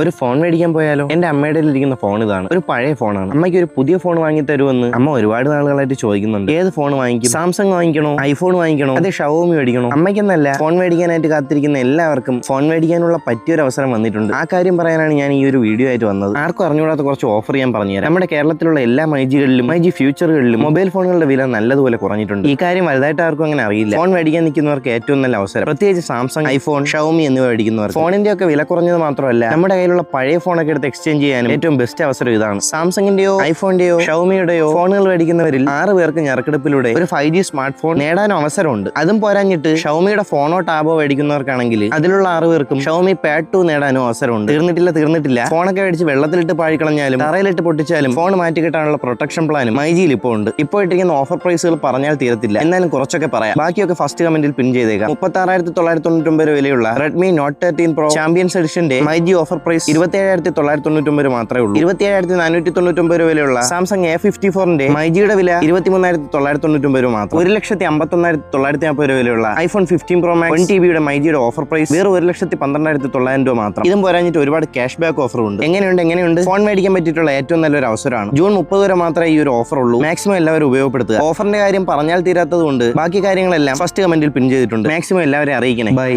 ഒരു ഫോൺ മേടിക്കാൻ പോയാലോ? എന്റെ അമ്മയുടെ ഇരിക്കുന്ന ഫോൺ ഇതാണ്. ഒരു പഴയ ഫോണാണ് അമ്മയ്ക്ക് ഒരു പുതിയ ഫോൺ വാങ്ങി തരുമെന്ന് അമ്മ ഒരുപാട് നാളുകളായിട്ട് ചോദിക്കുന്നുണ്ട്. ഏത് ഫോൺ വാങ്ങിക്കും? സാംസങ് വാങ്ങിക്കണോ? ഐഫോൺ വാങ്ങിക്കണോ? അതേ ഷവോമി മേടിക്കണോ? അമ്മയ്ക്കെന്നല്ല ഫോൺ മേടിക്കാനായിട്ട് കാത്തിരിക്കുന്ന എല്ലാവർക്കും ഫോൺ മേടിക്കാനുള്ള പറ്റിയൊരു അവസരം വന്നിട്ടുണ്ട്. ആ കാര്യം പറയാനാണ് ഞാൻ ഈ ഒരു വീഡിയോ ആയിട്ട് വന്നത്. ആർക്കും അറിഞ്ഞുകൂടാത്ത കുറച്ച് ഓഫർ ഞാൻ പറഞ്ഞുതരാം. നമ്മുടെ കേരളത്തിലുള്ള എല്ലാ മൈജികളിലും മൈജി ഫ്യൂച്ചറുകളിലും മൊബൈൽ ഫോണുകളുടെ വില നല്ലതുപോലെ കുറഞ്ഞിട്ടുണ്ട്. ഈ കാര്യം വലുതായിട്ട് ആർക്കും അങ്ങനെ അറിയില്ല. ഫോൺ മേടിക്കാൻ നിൽക്കുന്നവർക്ക് ഏറ്റവും നല്ല അവസരം. പ്രത്യേകിച്ച് സാംസങ് ഐഫോൺ ഷവോമി എന്നിവ മേടിക്കുന്നവർ ഫോണിന്റെ ഒക്കെ വില കുറഞ്ഞത് മാത്രമല്ല നമ്മുടെ കയ്യിലുള്ള പഴയ ഫോണൊക്കെ എടുത്ത് എക്സ്ചേഞ്ച് ചെയ്യാനും ഏറ്റവും ബെസ്റ്റ് അവസരം ഇതാണ്. സാംസങ്ങിന്റെയോ ഐഫോണിന്റെയോ ഷൗമിയുടെയോ ഫോണുകൾ മേടിക്കുന്നവരിൽ ആറ് പേർക്ക് ഞെറക്കെടുപ്പിലൂടെ ഒരു ഫൈവ് ജി സ്മാർട്ട് ഫോൺ നേടാനും അവസരമുണ്ട്. അതും പോരാഞ്ഞിട്ട് ഷൗമിയുടെ ഫോണോ ടാബോ മേടിക്കുന്നവർക്കാണെങ്കിൽ അതിലുള്ള ആറ് പേർക്കും ഷൗമി പാഡ് ടു നേടാനും അവസരമുണ്ട്. തീർന്നിട്ടില്ല തീർന്നിട്ടില്ല. ഫോണൊക്കെ മേടിച്ച് വെള്ളത്തിലിട്ട് പാഴിക്കളഞ്ഞാലും തറയിലിട്ട് പൊട്ടിച്ചാലും ഫോൺ മാറ്റി കിട്ടാനുള്ള പ്രൊട്ടക്ഷൻ പ്ലാനും മൈജിയിൽ ഇപ്പോൾ ഉണ്ട്. ഇപ്പോൾ ഇട്ടിരിക്കുന്ന ഓഫർ പ്രൈസുകൾ പറഞ്ഞാൽ തീരത്തില്ല. എന്നാലും കുറച്ചൊക്കെ പറയാം. ബാക്കിയൊക്കെ ഫസ്റ്റ് കമന്റിൽ പിൻ ചെയ്തേക്കാം. മുപ്പത്തി ആറായിരത്തി തൊള്ളായിരത്തി തൊണ്ണൂറ്റൊമ്പത് വിലയുള്ള Redmi Note thirteen Pro Champions എഡിഷന്റെ മൈജി ഓഫർ പ്രൈസ് ഇരുപത്തി ഏഴായിരത്തി തൊള്ളായിരത്തി തൊണ്ണൂറ്റൊമ്പത് മാത്രമേ ഉള്ളൂ. ഇരുപത്തി ഏഴായിരത്തി നാനൂറ്റി തൊണ്ണൂറ്റൊമ്പത് ഒമ്പത് വിലയുള്ള സാംസങ് എ ഫിഫ്റ്റി ഫോറിന്റെ മൈജിയുടെ വില ഇരുപത്തി മൂന്നായിരത്തി തൊള്ളായിരത്തി തൊണ്ണൂറ്റൊമ്പത് രൂപ മാത്രം. ഒരു ലക്ഷത്തി അമ്പത്തൊന്നായിരത്തി തൊള്ളായിരത്തി നാൽപ്പത് രൂപ വിലയുള്ള iPhone fifteen Pro Max one T ബിയുടെ മൈജിയുടെ ഓഫർ പ്രൈസ് വേറെ ഒരു ലക്ഷത്തി പന്ത്രണ്ടായിരത്തി തൊള്ളായിരം രൂപ മാത്രം. ഇതും പോരാഞ്ഞിട്ട് ഒരുപാട് ക്യാഷ് ബാക്ക് ഓഫർ ഉണ്ട്. എങ്ങനെയുണ്ട് എങ്ങനെയുണ്ട്? ഫോൺ മേടിക്കാൻ പറ്റിയിട്ടുള്ള ഏറ്റവും നല്ലൊരു അവസരമാണ്. ജൂൺ മുപ്പത് വരെ മാത്രമേ ഈ ഒരു ഓഫർ ഉള്ളൂ. മാക്സിമം എല്ലാവരും ഉപയോഗപ്പെടുത്തുക. ഓഫറിന്റെ കാര്യം പറഞ്ഞാൽ തീരാത്തത് കൊണ്ട് ബാക്കി കാര്യങ്ങളെല്ലാം ഫസ്റ്റ് കമന്റിൽ പിൻ ചെയ്തിട്ടുണ്ട്. മാക്സിമം എല്ലാവരെയും അറിയിക്കണേ. ബൈ